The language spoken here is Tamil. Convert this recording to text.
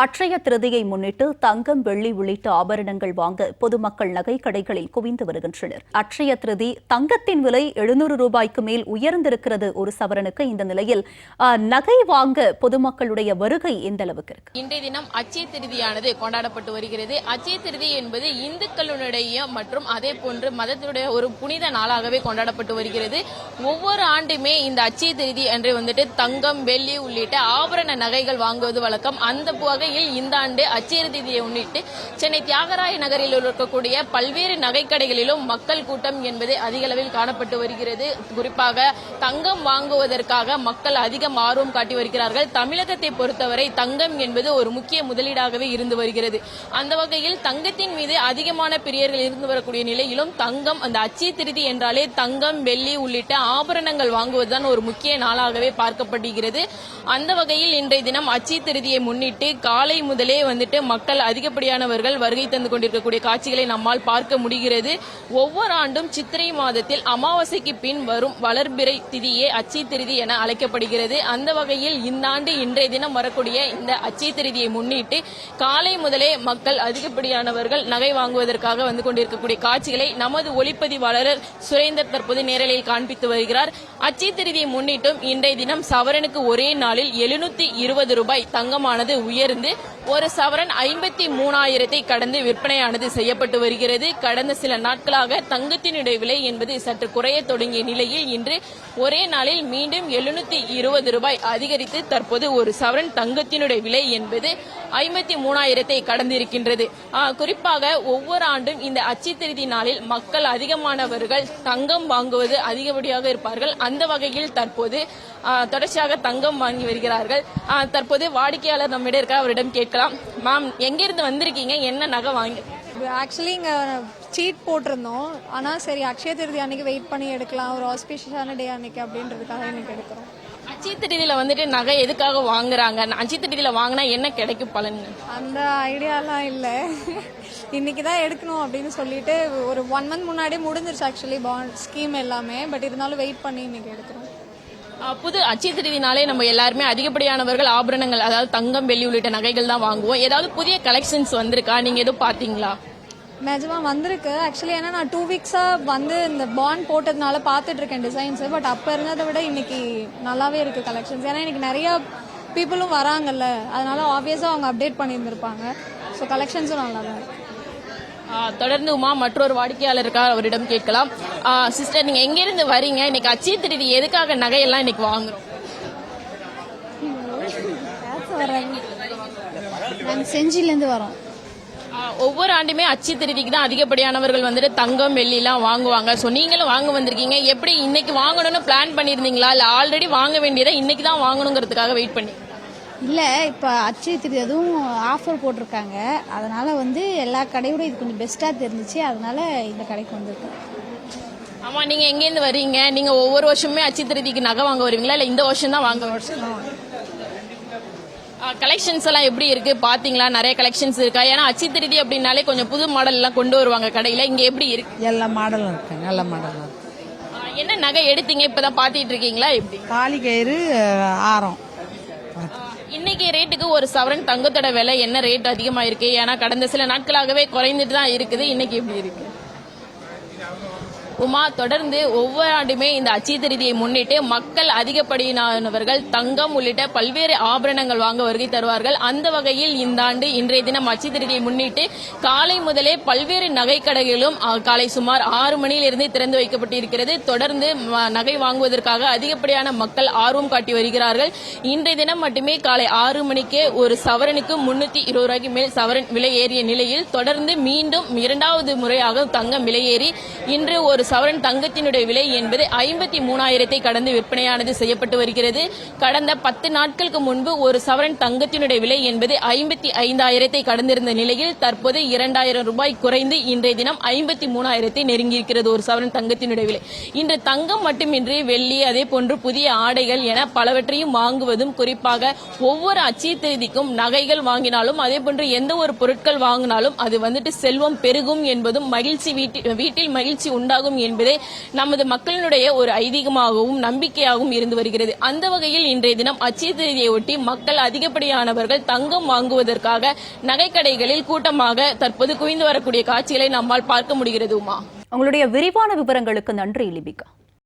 அட்சய திருதியை முன்னிட்டு தங்கம் வெள்ளி உள்ளிட்ட ஆபரணங்கள் வாங்க பொதுமக்கள் நகை கடைகளில் குவிந்து வருகின்றனர். அட்சய திருதி தங்கத்தின் விலை எழுநூறு ரூபாய்க்கு மேல் உயர்ந்திருக்கிறது ஒரு சவரனுக்கு இந்த நிலையில் நகை வாங்க பொதுமக்களுடைய வருகை இந்த அளவுக்கு இருக்கு? இன்றைய தினம் அச்சய திருதியானது கொண்டாடப்பட்டு வருகிறது. அச்சய திருதி என்பது இந்துக்களுடைய மற்றும் அதே போன்று மதத்தினுடைய ஒரு புனித நாளாகவே கொண்டாடப்பட்டு வருகிறது. ஒவ்வொரு ஆண்டுமே இந்த அச்சய திருதி அன்று வந்துட்டு தங்கம் வெள்ளி உள்ளிட்ட ஆபரண நகைகள் வாங்குவது வழக்கம். அந்த வகையில் இந்த ஆண்டு அச்சய திதியை முன்னிட்டு சென்னை தியாகராய நகரில் இருக்கக்கூடிய பல்வேறு நகைக்கடைகளிலும் மக்கள் கூட்டம் என்பது அதிக அளவில் காணப்பட்டு வருகிறது. குறிப்பாக தங்கம் வாங்குவதற்காக மக்கள் அதிகம் ஆர்வம் காட்டி வருகிறார்கள். தமிழகத்தை பொறுத்தவரை தங்கம் என்பது ஒரு முக்கிய முதலீடாகவே இருந்து வருகிறது. அந்த வகையில் தங்கத்தின் மீது அதிகமான பிரியர்கள் இருந்து வரக்கூடிய நிலையிலும் தங்கம் அந்த அச்சய திருதி என்றாலே தங்கம் வெள்ளி உள்ளிட்ட ஆபரணங்கள் வாங்குவதுதான் ஒரு முக்கிய நாளாகவே பார்க்கப்படுகிறது. அந்த வகையில் இன்றைய தினம் அச்சய திருதியை முன்னிட்டு காலை முதலே வந்துட்டு மக்கள் அதிகப்படியானவர்கள் வருகை தந்து கொண்டிருக்கக்கூடிய காட்சிகளை நம்மால் பார்க்க முடிகிறது. ஒவ்வொரு ஆண்டும் சித்திரை மாதத்தில் அமாவாசைக்கு பின் வரும் வளர்பிறை திதியே அச்சை திருதி என அழைக்கப்படுகிறது. அந்த வகையில் இந்த ஆண்டு இன்றைய தினம் வரக்கூடிய இந்த அச்சை திருதியை முன்னிட்டு காலை முதலே மக்கள் அதிகப்படியானவர்கள் நகை வாங்குவதற்காக வந்து கொண்டிருக்கக்கூடிய காட்சிகளை நமது ஒளிப்பதிவாளர் சுரேந்தர் தற்போது நேரலையில் காண்பித்து வருகிறார். அச்சை திருதியை முன்னிட்டும் இன்றைய தினம் சவரனுக்கு ஒரே நாளில் எழுநூத்தி இருபது ரூபாய் தங்கமானது உயர்ந்து 있는데 ஒரு சவரன் ஐம்பத்தி மூணாயிரத்தை கடந்து விற்பனையானது செய்யப்பட்டு வருகிறது. கடந்த சில நாட்களாக தங்கத்தினுடைய விலை என்பது சற்று குறைய தொடங்கிய நிலையில் இன்று ஒரே நாளில் மீண்டும் எழுநூத்தி இருபது ரூபாய் அதிகரித்து தற்போது ஒரு சவரன் தங்கத்தினுடைய விலை என்பது ஐம்பத்தி மூணாயிரத்தை கடந்திருக்கின்றது. குறிப்பாக ஒவ்வொரு ஆண்டும் இந்த அச்சித்திருதி நாளில் மக்கள் அதிகமானவர்கள் தங்கம் வாங்குவது அதிகப்படியாக இருப்பார்கள். அந்த வகையில் தற்போது தொடர்ச்சியாக தங்கம் வாங்கி வருகிறார்கள். தற்போது வாடிக்கையாளர் நம்மிடம் இருக்க அவரிடம் கேட்கலாம் மேம் எங்கிருந்து வந்திருக்கீங்க? என்ன நகை வாங்கி ஆக்சுவலி இங்கே சீட் போட்டிருந்தோம். ஆனால் சரி அக்ஷய திருதி அன்னைக்கு வெயிட் பண்ணி எடுக்கலாம். ஒரு ஆஸ்பிஷியஸான டே அன்னைக்கு அப்படின்றதுக்காக இன்னைக்கு எடுக்கிறோம். அச்சி திருதியில வந்துட்டு நகை எதுக்காக வாங்குறாங்க? அச்சி திருதியில வாங்கினா என்ன கிடைக்கும் பலன்? அந்த ஐடியாலாம் இல்லை. இன்னைக்கு தான் எடுக்கணும் அப்படின்னு சொல்லிட்டு ஒரு ஒன் மந்த் முன்னாடியே முடிஞ்சிருச்சு ஆக்சுவலி பாண்ட் ஸ்கீம் எல்லாமே. பட் இருந்தாலும் வெயிட் பண்ணி இன்னைக்கு எடுக்கிறோம். புது அச்சய திருதினாலே நம்ம எல்லாருமே அதிகப்படியானவர்கள் ஆபரணங்கள் அதாவது தங்கம் வெள்ளி உள்ளிட்ட நகைகள் தான் வாங்குவோம். ஏதாவது புதிய கலெக்ஷன்ஸ் வந்திருக்கா? நீங்க எதுவும் பாத்தீங்களா நிஜமா வந்திருக்கு. ஆக்சுவலி ஏன்னா நான் டூ வீக்ஸாக வந்து இந்த பாண்ட் போட்டதுனால பார்த்துட்டு இருக்கேன் டிசைன்ஸ் பட் அப்போ இருந்ததை விட இன்னைக்கு நல்லாவே இருக்கு கலெக்ஷன்ஸ் ஏன்னா இன்னைக்கு நிறைய பீப்புளும் வராங்கல்ல. அதனால ஆப்வியஸாக அவங்க அப்டேட் பண்ணியிருந்திருப்பாங்க. ஸோ கலெக்ஷன்ஸும் நல்லா தான் இருக்கு. தொடர்ந்து உமா மற்றொரு வாடிக்கையாளர் இருக்கார் அவரிடம் கேட்கலாம். சிஸ்டர் நீங்க எங்க இருந்து வரீங்க? இன்னைக்கு அச்சய திருதி எதுக்காக நகையெல்லாம் இன்னைக்கு வாங்குறோம்? நாங்கள் செஞ்சிலேருந்து வரோம். ஒவ்வொரு ஆண்டுமே அச்சு திருதிக்கு தான் அதிகப்படியானவர்கள் வந்துட்டு தங்கம் வெள்ளி எல்லாம் வாங்குவாங்க. ஸோ நீங்களும் வாங்க வந்திருக்கீங்க. எப்படி இன்னைக்கு வாங்கணும்னு பிளான் பண்ணியிருந்தீங்களா? இல்லை ஆல்ரெடி வாங்க வேண்டியதை இன்னைக்கு தான் வாங்கணுங்கிறதுக்காக வெயிட் பண்ணி இல்லை இப்போ அச்சய திருதி அதுவும் ஆஃபர் போட்டிருக்காங்க. அதனால வந்து எல்லா கடையோட இது கொஞ்சம் பெஸ்ட்டாக தெரிஞ்சிச்சு. அதனால இந்த கடைக்கு வந்திருக்கோம். ஆமா நீங்க எங்கேருந்து வர்றீங்க நீங்க ஒவ்வொரு வருஷமே அச்சு திருதிக்கு நகை வாங்க வருவீங்களா? இல்லை இந்த வருஷம் தான் வாங்க கலெக்ஷன்ஸ் எல்லாம் எப்படி இருக்கு? பாத்தீங்களா? நிறைய கலெக்ஷன்ஸ் இருக்கா? ஏன்னா அச்சு திருதி அப்படின்னாலே கொஞ்சம் புது மாடல் எல்லாம் கொண்டு வருவாங்க கடையில. இங்க எப்படி இருக்கு? எல்லா மாடலும் இருக்கு. நல்ல மாடலும் என்ன நகை எடுத்தீங்க? இப்பதான் பாத்திட்டு இருக்கீங்களா? எப்படி? தாலி கயிறு ஆரம். இன்னைக்கு ரேட்டுக்கு ஒரு சவரன் தங்கத்தோட விலை என்ன ரேட் அதிகமாக இருக்கு ஏன்னா கடந்த சில நாட்களாகவே குறைந்துட்டு தான் இருக்குது. இன்னைக்கு எப்படி இருக்கு? உமா தொடர்ந்து ஒவ்வொரு ஆண்டுமே இந்த அச்சய முன்னிட்டு மக்கள் அதிகப்படியானவர்கள் தங்கம் உள்ளிட்ட பல்வேறு ஆபரணங்கள் வாங்க வருகை தருவார்கள். அந்த வகையில் இந்த ஆண்டு இன்றைய தினம் அச்சய முன்னிட்டு காலை முதலே பல்வேறு நகை கடைகளும் காலை சுமார் ஆறு மணியிலிருந்து திறந்து வைக்கப்பட்டிருக்கிறது. தொடர்ந்து நகை வாங்குவதற்காக அதிகப்படியான மக்கள் ஆர்வம் காட்டி வருகிறார்கள். இன்றைய தினம் மட்டுமே காலை ஆறு மணிக்கே ஒரு சவரனுக்கு முன்னூத்தி இருபது ரூபாய்க்கு மேல் சவரன் விலை ஏறிய நிலையில் தொடர்ந்து மீண்டும் இரண்டாவது முறையாக தங்கம் விலை ஏறி இன்று ஒரு சவரன் தங்கத்தினுடைய விலை என்பது ஐம்பத்தி மூணாயிரத்தை கடந்து விற்பனையானது செய்யப்பட்டு வருகிறது. கடந்த பத்து நாட்களுக்கு முன்பு ஒரு சவரன் தங்கத்தினுடைய விலை என்பது ஐம்பத்தி ஐந்தாயிரத்தை கடந்திருந்த நிலையில் தற்போது இரண்டாயிரம் ரூபாய் குறைந்து இன்றைய தினம் ஐம்பத்தி மூணாயிரத்தை நெருங்கியிருக்கிறது ஒரு சவரன் தங்கத்தினுடைய விலை. இன்று தங்கம் மட்டுமின்றி வெள்ளி அதே போன்று புதிய ஆடைகள் என பலவற்றையும் வாங்குவதும் குறிப்பாக ஒவ்வொரு அச்சய தேதிக்கும் நகைகள் வாங்கினாலும் அதே போன்று எந்த ஒரு பொருட்கள் வாங்கினாலும் அது வந்துட்டு செல்வம் பெருகும் என்பதும் மகிழ்ச்சி வீட்டில் வீட்டில் மகிழ்ச்சி உண்டாகும் என்பதே நமது மக்களினுடைய ஒரு ஐதீகமாகவும் நம்பிக்கையாகவும் இருந்து வருகிறது. அந்த வகையில் இன்றைய தினம் அச்சய திருதியை ஒட்டி மக்கள் அதிகப்படியானவர்கள் தங்கம் வாங்குவதற்காக நகைக்கடைகளில் கூட்டமாக தற்போது குவிந்து வரக்கூடிய காட்சிகளை நம்மால் பார்க்க முடிகிறது உமா உங்களுடைய விரிவான விவரங்களுக்கு நன்றி லிபிகா.